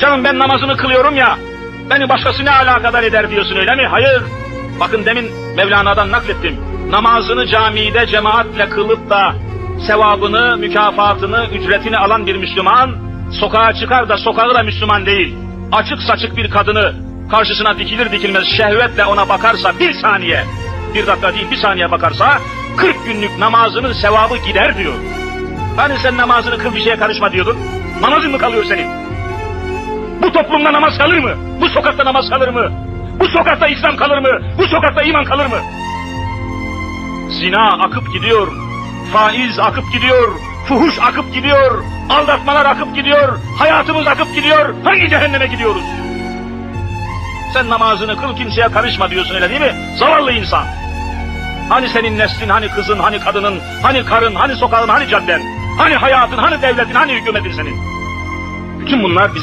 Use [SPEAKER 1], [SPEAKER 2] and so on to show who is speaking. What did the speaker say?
[SPEAKER 1] Canım ben namazını kılıyorum ya, beni başkası ne alakadar eder diyorsun öyle mi? Hayır. Bakın demin Mevlana'dan naklettim. Namazını camide cemaatle kılıp da sevabını, mükafatını, ücretini alan bir Müslüman, sokağa çıkar da sokağı da Müslüman değil. Açık saçık bir kadını karşısına dikilir dikilmez şehvetle ona bakarsa bir saniye, bir dakika değil bir saniye bakarsa 40 günlük namazının sevabı gider diyor. Hani sen namazını kıl bir şeye karışma diyordun? Namazın mı kalıyor senin? Toplumda namaz kalır mı? Bu sokakta namaz kalır mı? Bu sokakta İslam kalır mı? Bu sokakta iman kalır mı? Zina akıp gidiyor. Faiz akıp gidiyor. Fuhuş akıp gidiyor. Aldatmalar akıp gidiyor. Hayatımız akıp gidiyor. Hangi cehenneme gidiyoruz? Sen namazını kıl kimseye karışma diyorsun öyle değil mi? Zavallı insan. Hani senin neslin, hani kızın, hani kadının, hani karın, hani sokağın, hani cadden, hani hayatın, hani devletin, hani hükümetin senin? Bütün bunlar bizim